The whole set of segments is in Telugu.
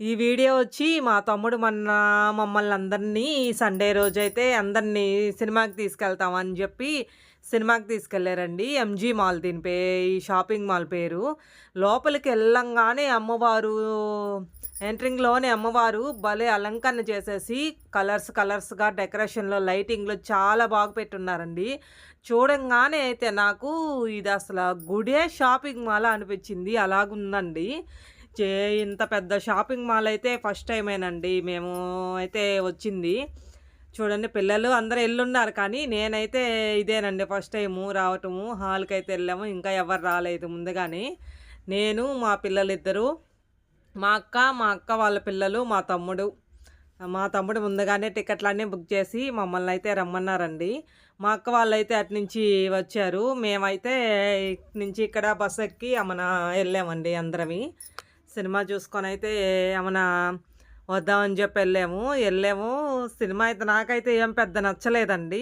ఈ వీడియో వచ్చి మా తమ్ముడు మొన్న మమ్మల్ని అందరినీ సండే రోజు అయితే అందరినీ సినిమాకి తీసుకెళ్తామని చెప్పి సినిమాకి తీసుకెళ్ళారండి ఎంజీ మాల్ దీని పే ఈ షాపింగ్ మాల్ పేరు. లోపలికి వెళ్ళంగానే అమ్మవారు ఎంట్రింగ్లోనే అమ్మవారు భలే అలంకరణ చేసేసి కలర్స్ కలర్స్గా డెకరేషన్లో లైటింగ్లో చాలా బాగా పెట్టున్నారండి. చూడంగానే అయితే నాకు ఇది అసలు గుడే షాపింగ్ మాల్ అనిపించింది. అలాగుందండి. చే ఇంత పెద్ద షాపింగ్ మాల్ అయితే ఫస్ట్ టైమేనండి మేము అయితే వచ్చింది. చూడండి పిల్లలు అందరూ ఎల్లున్నారు కానీ నేనైతే ఇదేనండి ఫస్ట్ టైము రావటము. హాల్కి అయితే వెళ్ళాము. ఇంకా ఎవరు రాలేదు ముందుగానే. నేను మా పిల్లలిద్దరూ మా అక్క మా అక్క వాళ్ళ పిల్లలు మా తమ్ముడు. మా తమ్ముడు ముందుగానే టికెట్లన్నీ బుక్ చేసి మమ్మల్ని అయితే రమ్మన్నారండి. మా అక్క వాళ్ళు అయితే అటు నుంచి వచ్చారు. మేమైతే ఇటు నుంచి ఇక్కడ బస్ ఎక్కి మన వెళ్ళామండి అందరమి. సినిమా చూసుకొని అయితే ఏమన్నా వద్దామని చెప్పి వెళ్ళాము. వెళ్ళాము. సినిమా అయితే నాకైతే ఏం పెద్ద నచ్చలేదండి.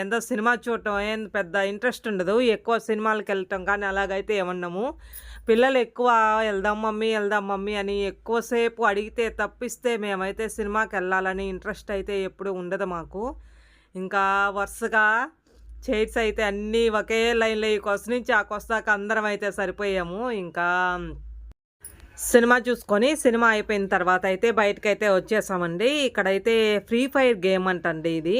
ఏందో సినిమా చూడటం ఏం పెద్ద ఇంట్రెస్ట్ ఉండదు. ఎక్కువ సినిమాలకు వెళ్ళటం కానీ అలాగైతే ఏమన్నాము. పిల్లలు ఎక్కువ వెళ్దాం మమ్మీ వెళ్దాం మమ్మీ అని ఎక్కువసేపు అడిగితే తప్పిస్తే మేమైతే సినిమాకి వెళ్ళాలని ఇంట్రెస్ట్ అయితే ఎప్పుడు ఉండదు మాకు. ఇంకా వరుసగా చైర్స్ అయితే అన్నీ ఒకే లైన్లో ఈ కొస నుంచి ఆ కొస్తాక అందరం అయితే సరిపోయాము. ఇంకా సినిమా చూసుకొని సినిమా అయిపోయిన తర్వాత అయితే బయటకైతే వచ్చేసామండి. ఇక్కడైతే ఫ్రీ ఫైర్ గేమ్ అంటండి ఇది.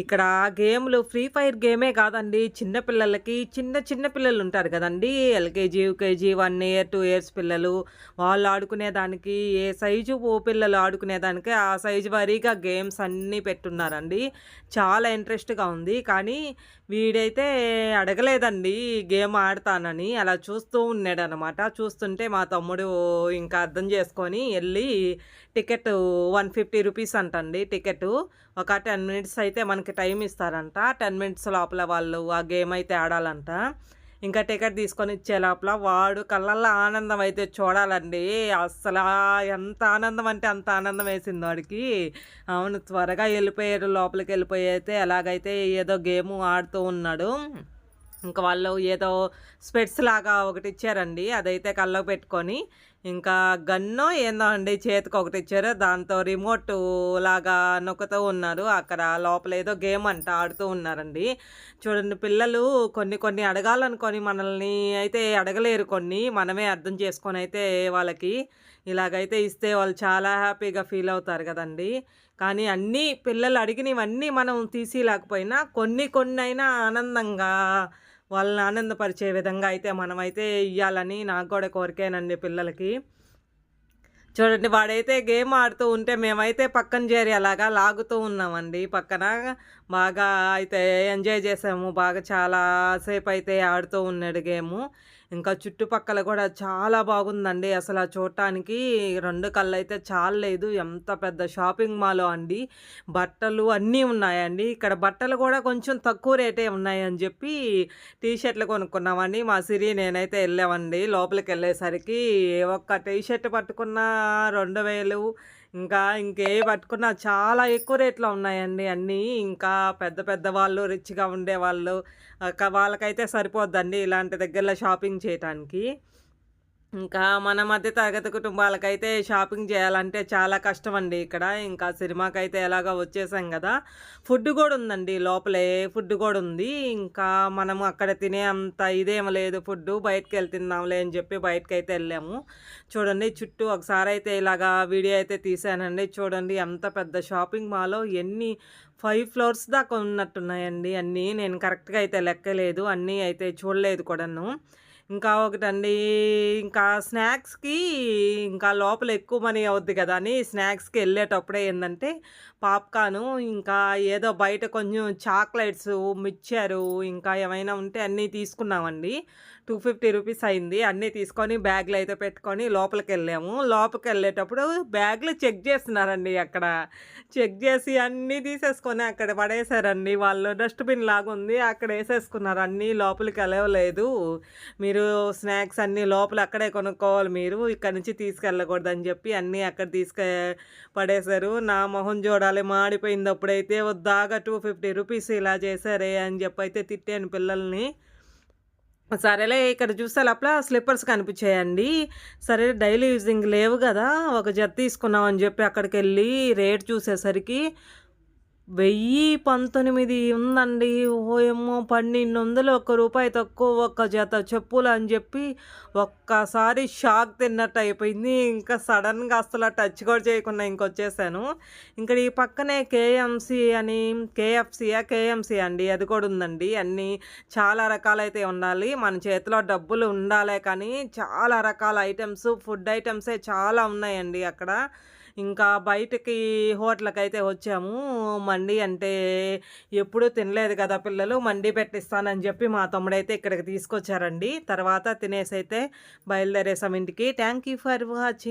ఇక్కడ గేమ్లు ఫ్రీ ఫైర్ గేమే కాదండి. చిన్న పిల్లలకి చిన్న చిన్న పిల్లలు ఉంటారు కదండి. LKG UKG one year two years పిల్లలు. వాళ్ళు ఆడుకునేదానికి ఏ సైజు ఓ పిల్లలు ఆడుకునేదానికి ఆ సైజు వారీగా గేమ్స్ అన్నీ పెట్టున్నారండి. చాలా ఇంట్రెస్ట్గా ఉంది. కానీ వీడైతే అడగలేదండి గేమ్ ఆడతానని. అలా చూస్తూ ఉన్నాడు అనమాట చూస్తుంటే మా తమ్ముడు ఇంకా అర్థం చేసుకొని వెళ్ళి టికెట్ వన్ ఫిఫ్టీ రూపీస్ అంటండి టికెట్. ఒక టెన్ మినిట్స్ అయితే మనకి టైం ఇస్తారంట. టెన్ మినిట్స్ లోపల వాళ్ళు ఆ గేమ్ అయితే ఆడాలంట. ఇంకా టికెట్ తీసుకొని ఇచ్చే లోపల వాడు కళ్ళల్లో ఆనందం అయితే చూడాలండి. అసలు ఎంత ఆనందం అంటే అంత ఆనందం వేసింది వాడికి. అవును త్వరగా వెళ్ళిపోయారు లోపలికి వెళ్ళిపోయి అయితే ఎలాగైతే ఏదో గేమ్ ఆడుతూ ఉన్నాడు. ఇంకా వాళ్ళు ఏదో స్పెట్స్ లాగా ఒకటి ఇచ్చారండి. అదైతే కళ్ళకు పెట్టుకొని ఇంకా గన్నో ఏందో అండి చేతికి ఒకటి ఇచ్చారు దాంతో రిమోట్ లాగా నొక్కుతూ ఉన్నారు. అక్కడ లోపల ఏదో గేమ్ అంట ఆడుతూ ఉన్నారండి. చూడండి పిల్లలు కొన్ని కొన్ని అడగాలనుకొని మనల్ని అయితే అడగలేరు కొన్ని. మనమే అర్థం చేసుకొని అయితే వాళ్ళకి ఇలాగైతే ఇస్తే వాళ్ళు చాలా హ్యాపీగా ఫీల్ అవుతారు కదండి. కానీ అన్నీ పిల్లలు అడిగినవన్నీ మనం తీసేయలేకపోయినా కొన్ని కొన్ని అయినా ఆనందంగా వాళ్ళని ఆనందపరిచే విధంగా అయితే మనమైతే ఇవ్వాలని నాకు కూడా కోరికేనండి పిల్లలకి. చూడండి వాడైతే గేమ్ ఆడుతూ ఉంటే మేమైతే పక్కన చేరి అలాగా లాగుతూ ఉన్నామండి. పక్కన బాగా అయితే ఎంజాయ్ చేసాము. బాగా చాలాసేపు అయితే ఆడుతూ ఉన్నాడు గేము. ఇంకా చుట్టుపక్కల కూడా చాలా బాగుందండి. అసలు ఆ చూడటానికి రెండు కళ్ళు అయితే చాలలేదు. ఎంత పెద్ద షాపింగ్ మాల్ అండి. బట్టలు అన్నీ ఉన్నాయండి. ఇక్కడ బట్టలు కూడా కొంచెం తక్కువ రేటే ఉన్నాయని చెప్పి టీ షర్ట్లు కొనుక్కున్నామండి. మా సిరి నేనైతే వెళ్ళామండి. లోపలికి వెళ్ళేసరికి ఒక్క టీ షర్ట్ పట్టుకున్న రెండు వేలు ఇంకా ఇంకే పట్టుకున్నా చాలా ఎక్కువ రేట్లో ఉన్నాయండి అన్నీ. ఇంకా పెద్ద పెద్ద వాళ్ళు రిచ్గా ఉండేవాళ్ళు వాళ్ళకైతే సరిపోద్దండి ఇలాంటి దగ్గరలో షాపింగ్ చేయటానికి. ఇంకా మన మధ్య తరగతి కుటుంబాలకైతే షాపింగ్ చేయాలంటే చాలా కష్టం అండి ఇక్కడ. ఇంకా సినిమాకైతే ఎలాగో వచ్చేసాం కదా. ఫుడ్ కూడా ఉందండి లోపలే ఫుడ్ కూడా ఉంది. ఇంకా మనం అక్కడ తినే అంత ఇదేం లేదు ఫుడ్ బయటకు వెళ్ళి తిందాంలే అని చెప్పి బయటకు అయితే వెళ్ళాము. చూడండి చుట్టూ ఒకసారి అయితే ఇలాగా వీడియో అయితే తీసానండి చూడండి ఎంత పెద్ద షాపింగ్ మాల్ ఎన్ని ఫైవ్ ఫ్లోర్స్ దాకా ఉన్నట్టున్నాయండి. అన్నీ నేను కరెక్ట్గా అయితే లెక్కలేదు అన్నీ అయితే చూడలేదు కూడాను. ఇంకా ఒకటండి ఇంకా స్నాక్స్కి ఇంకా లోపల ఎక్కువ మనీ అవుద్ది కదా అని స్నాక్స్కి వెళ్ళేటప్పుడే ఏంటంటే పాప్కార్న్ ఇంకా ఏదో బయట కొంచెం చాక్లెట్స్ మిక్చరు ఇంకా ఏమైనా ఉంటే అన్నీ తీసుకున్నామండి. టూ ఫిఫ్టీ రూపీస్ అయింది. అన్నీ తీసుకొని బ్యాగ్లు అయితే పెట్టుకొని లోపలికి వెళ్ళాము లోపలికి వెళ్ళేటప్పుడు బ్యాగ్లు చెక్ చేస్తున్నారండి అక్కడ. చెక్ చేసి అన్నీ తీసేసుకొని అక్కడ పడేశారండి. వాళ్ళు డస్ట్బిన్ లాగా ఉంది. అక్కడ వేసేసుకున్నారు. అన్నీ లోపలికి వెళ్ళలేదు. మీరు స్నాక్స్ అన్నీ లోపల అక్కడే కొనుక్కోవాలి మీరు. ఇక్కడ నుంచి తీసుకెళ్ళకూడదని చెప్పి అన్నీ అక్కడ తీసుకె పడేశారు. నా మొహం చూడాలి మాడిపోయింది. అప్పుడైతే వద్దాగా టూ ఫిఫ్టీ రూపీస్ ఇలా చేశారే అని చెప్పి అయితే తిట్టాను పిల్లల్ని. సరేలే ఇక్కడ చూస్తే లోపల స్లిప్పర్స్ కనిపించాయండి. సరే డైలీ యూజింగ్ లేవు కదా ఒక జత తీసుకున్నాం అని చెప్పి అక్కడికి వెళ్ళి రేట్ చూసేసరికి వెయ్యి పంతొమ్మిది ఉందండి. ఓయమ్మో పన్నెండు వందలు ఒక్క రూపాయి తక్కువ ఒక్క జత చెప్పులు అని చెప్పి ఒక్కసారి షాక్ తిన్నట్టు అయిపోయింది. ఇంకా సడన్గా అసలు టచ్ కూడా చేయకుండా ఇంకొచ్చేసాను. ఇంకా ఈ పక్కనే కేఎంసి అని కేఎఫ్సియా కేఎంసి అండి. అది కూడా ఉందండి. అన్నీ చాలా రకాలైతే ఉండాలి. మన చేతిలో డబ్బులు ఉండాలే కానీ చాలా రకాల ఐటమ్స్ ఫుడ్ ఐటమ్సే చాలా ఉన్నాయండి అక్కడ. ఇంకా బయటకి హోటల్కి అయితే వచ్చాము. మండి అంటే ఎప్పుడూ తినలేదు కదా పిల్లలు మండి పెట్టిస్తానని చెప్పి మా తమ్ముడైతే ఇక్కడికి తీసుకొచ్చారండి. తర్వాత తినేసి అయితే బయలుదేరేసాం ఇంటికి. Thank you for watching